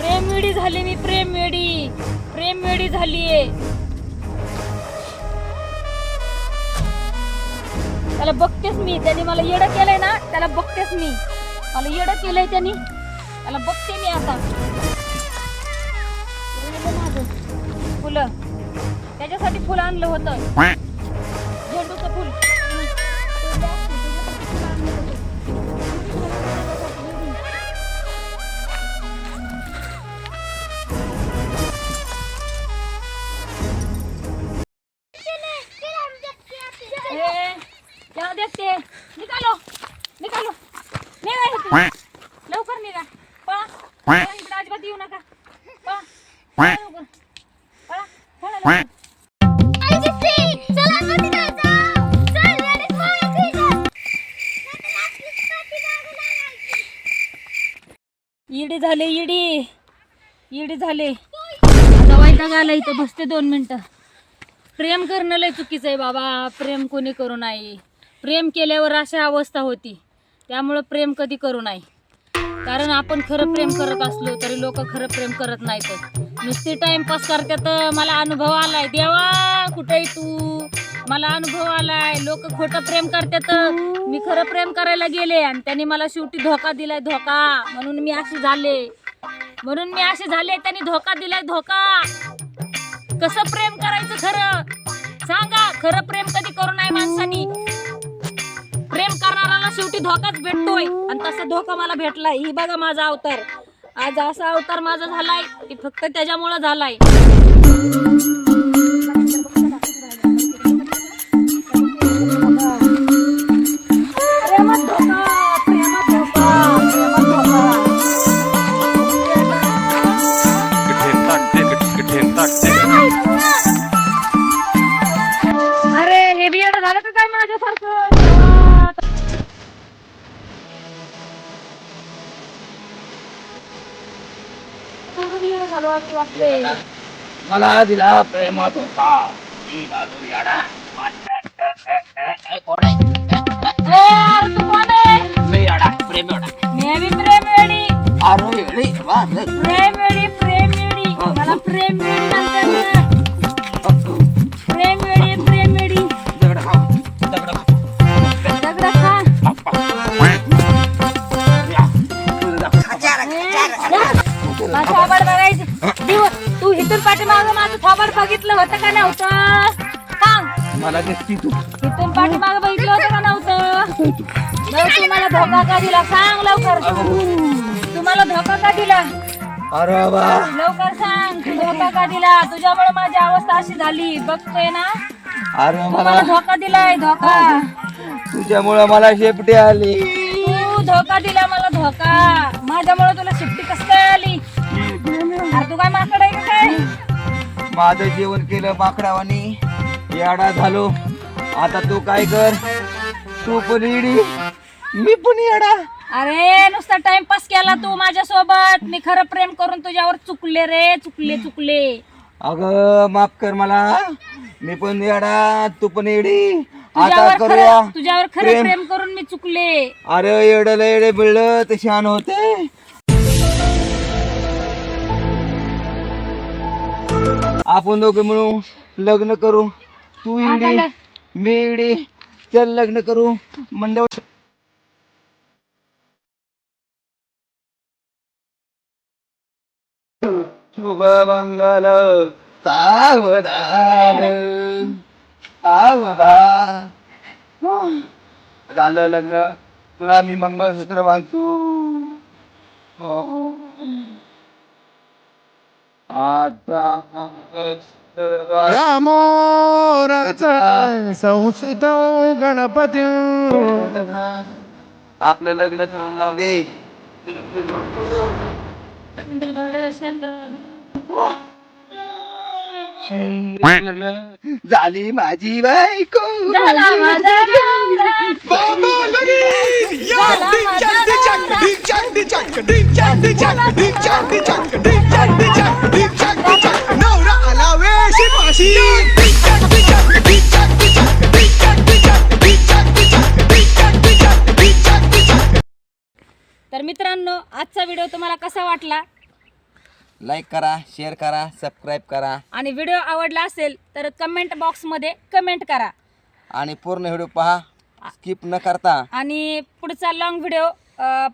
प्रेमवेडी झाली मी प्रेमवेडी प्रेमवेडी झालीये. त्याला बघतेच मी. त्याने मला येडं केलंय ना त्याला बघतेच मी. मला येडं केलंय त्यांनी. त्याला बघते मी आता. माझं. फुलं. त्याच्यासाठी फुलं आणलं होतं. येऊ नका? पळा. पळा पळा. इडी झाले इडी. इडी झाले. वैताग आला इथं बसते दोन मिनिटं. प्रेम करणं लय चुकीचं आहे बाबा. प्रेम कोणी करू नये प्रेम केल्यावर अशा अवस्था होती. त्यामुळं प्रेम कधी करू नये कारण आपण खरं प्रेम करत असलो तरी लोक खरं प्रेम करत नाहीत. नुसती टाइमपास करतात मला अनुभव आलाय. देवा कुठे तू? मला अनुभव आलाय. लोक खोटं प्रेम करतात. मी खरं प्रेम करायला गेले आणि त्यांनी मला शेवटी धोका दिलाय धोका. म्हणून मी असे झाले. म्हणून मी असे झाले त्यांनी धोका दिलाय धोका. कसं प्रेम करायचं खरं? सांगा खरं प्रेम कधी करू नये माणसानी? शेवटी धोकाच भेटतोय. आणि तसा धोका मला भेटलाय. ही बघा माझा अवतार. आज असा अवतार माझा झालाय की फक्त त्याच्यामुळं झालाय. अरे हे बियाड झालं का काय माझ्यासारखं? बियाणं झालं असं वाटतंय मला दिला प्रेमात होता मी झालो याडा. कोण आहे? ए, अरे तू कोण आहे? मी याडा, प्रेम याडा. मी बी प्रेमवेडी इथून पाठीमागं माझं थोबाड बघितलं होतं का नव्हतं? सांग. मला दिसती तू. इथून पाठीमागं बघितलं होतं का नव्हतं? मग तू मला धोका का दिला? सांग लवकर तुम्हाला धोका का दिला? अरे बा लवकर सांग. धोका का दिला? तुझ्यामुळे माझी अवस्था अशी झाली. बघतोय ना? अरे मला मला धोका दिलाय धोका. तुझ्यामुळे मला शेपटी आली. तू धोका दिला मला धोका. माझ्यामुळे तुला सुट्टी कस काय आली? माझं जेवण केलं माकडावानी याडा झालो. आता तू काय कर? तू पण इडी मी पण येडा. अरे नुसता टाइमपास केला तू माझ्या सोबत मी खरं प्रेम करून तुझ्यावर चुकले रे. चुकले चुकले. अगं माफ कर मला. मी पण येडा. तू पण येडी. आता तुझ्यावर करूया. खरं तुझ्यावर खरं प्रेम. प्रेम करून मी चुकले. अरे येडलं येडे बिळलं. तर शान होते. आपण दोघे मिळून लग्न करू. तू इडी मी इडी. चल लग्न करू. मंडळ शुभ मंगल सावधान सावधान. झालं लग्न. तुला मी मंगळसूत्र बांधतो. हो. आता रामोराचा संस्कृत गणपती आपलं लग्न करून लावू दे झाली माझी बायको झाला माझा नवरा. आला वेशी पाशी तर मित्रांनो आजचा व्हिडिओ तुम्हाला कसा वाटला? लाईक करा शेअर करा सबस्क्राईब करा. आणि व्हिडिओ आवडला असेल तर कमेंट बॉक्समध्ये कमेंट करा. आणि पूर्ण व्हिडिओ पहा. स्किप न करता. आणि पुढचा लॉंग व्हिडिओ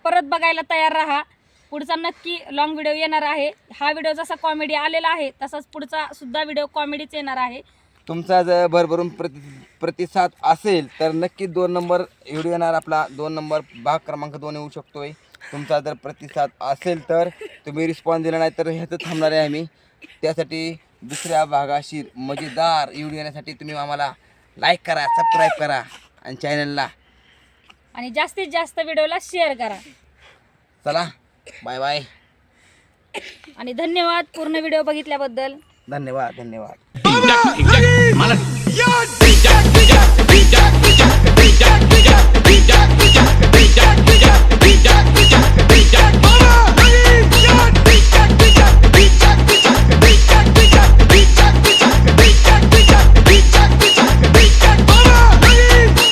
परत बघायला तयार राहा. पुढचा नक्की लॉंग व्हिडिओ येणार आहे. हा व्हिडिओ जसा कॉमेडी आलेला आहे तसाच पुढचा सुद्धा व्हिडिओ कॉमेडीच येणार आहे. तुमचा जर भरभरून प्रति प्रतिसाद असेल तर नक्की दोन नंबर व्हिडिओ येणार. आपला दोन नंबर भाग क्रमांक दोन येऊ शकतोय. तुमचा जर प्रतिसाद असेल तर तुम्ही रिस्पॉन्स दिला नाही तर ह्याचं थांबणार आहे आम्ही. त्यासाठी दुसऱ्या भागाशी मजेदार व्हिडिओ येण्यासाठी तुम्ही आम्हाला लाईक करा सबस्क्राईब करा आणि चॅनलला आणि जास्तीत जास्त व्हिडिओला शेअर करा. चला. बाय बाय आणि धन्यवाद पूर्ण व्हिडिओ बघितल्याबद्दल धन्यवाद धन्यवाद!